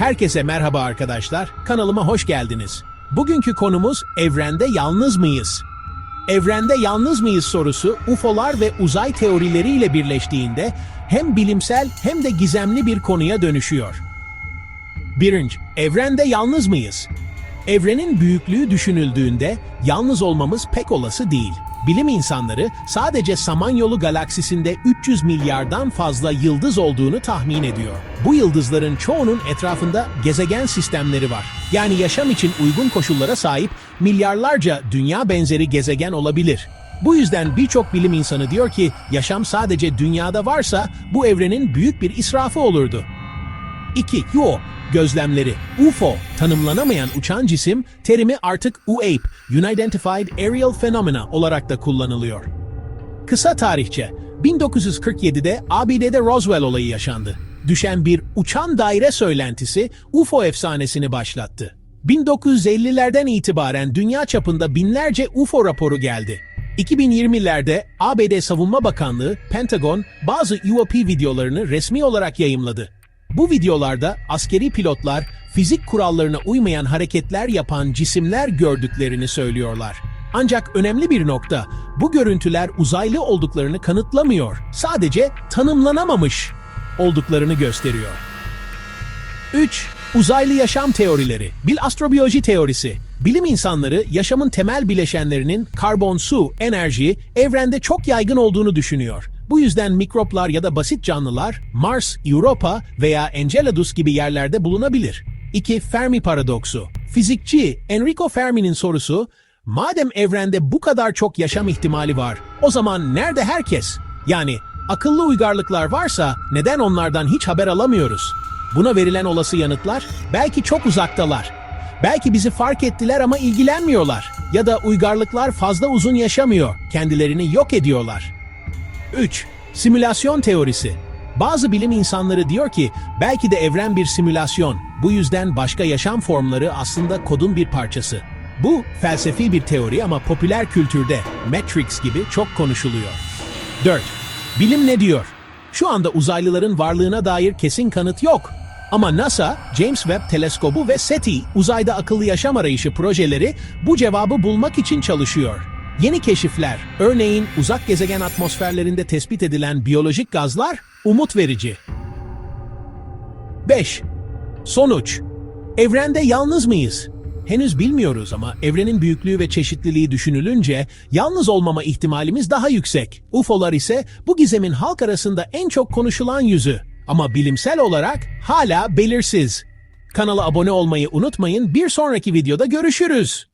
Herkese merhaba arkadaşlar, kanalıma hoş geldiniz. Bugünkü konumuz evrende yalnız mıyız? Evrende yalnız mıyız sorusu UFO'lar ve uzay teorileriyle birleştiğinde hem bilimsel hem de gizemli bir konuya dönüşüyor. Birinci, evrende yalnız mıyız? Evrenin büyüklüğü düşünüldüğünde yalnız olmamız pek olası değil. Bilim insanları sadece Samanyolu galaksisinde 300 milyardan fazla yıldız olduğunu tahmin ediyor. Bu yıldızların çoğunun etrafında gezegen sistemleri var. Yani yaşam için uygun koşullara sahip milyarlarca dünya benzeri gezegen olabilir. Bu yüzden birçok bilim insanı diyor ki yaşam sadece dünyada varsa bu evrenin büyük bir israfı olurdu. 2. UO gözlemleri. UFO, tanımlanamayan uçan cisim, terimi artık UAP, Unidentified Aerial Phenomena olarak da kullanılıyor. Kısa tarihçe, 1947'de ABD'de Roswell olayı yaşandı. Düşen bir uçan daire söylentisi UFO efsanesini başlattı. 1950'lerden itibaren dünya çapında binlerce UFO raporu geldi. 2020'lerde ABD Savunma Bakanlığı, Pentagon bazı UAP videolarını resmi olarak yayımladı. Bu videolarda askeri pilotlar fizik kurallarına uymayan hareketler yapan cisimler gördüklerini söylüyorlar. Ancak önemli bir nokta, bu görüntüler uzaylı olduklarını kanıtlamıyor. Sadece tanımlanamamış olduklarını gösteriyor. 3. Uzaylı yaşam teorileri. Bil astrobiyoloji teorisi. Bilim insanları yaşamın temel bileşenlerinin karbon, su, enerji evrende çok yaygın olduğunu düşünüyor. Bu yüzden mikroplar ya da basit canlılar Mars, Europa veya Enceladus gibi yerlerde bulunabilir. 2. Fermi paradoksu. Fizikçi Enrico Fermi'nin sorusu, madem evrende bu kadar çok yaşam ihtimali var, o zaman nerede herkes? Yani akıllı uygarlıklar varsa neden onlardan hiç haber alamıyoruz? Buna verilen olası yanıtlar belki çok uzaktalar. Belki bizi fark ettiler ama ilgilenmiyorlar. Ya da uygarlıklar fazla uzun yaşamıyor, kendilerini yok ediyorlar. 3. Simülasyon teorisi. Bazı bilim insanları diyor ki belki de evren bir simülasyon. Bu yüzden başka yaşam formları aslında kodun bir parçası. Bu felsefi bir teori ama popüler kültürde Matrix gibi çok konuşuluyor. 4. Bilim ne diyor? Şu anda uzaylıların varlığına dair kesin kanıt yok. Ama NASA, James Webb Teleskobu ve SETI uzayda akıllı yaşam arayışı projeleri bu cevabı bulmak için çalışıyor. Yeni keşifler, örneğin uzak gezegen atmosferlerinde tespit edilen biyolojik gazlar umut verici. 5. Sonuç. Evrende yalnız mıyız? Henüz bilmiyoruz ama evrenin büyüklüğü ve çeşitliliği düşünülünce yalnız olmama ihtimalimiz daha yüksek. UFO'lar ise bu gizemin halk arasında en çok konuşulan yüzü. Ama bilimsel olarak hala belirsiz. Kanala abone olmayı unutmayın. Bir sonraki videoda görüşürüz.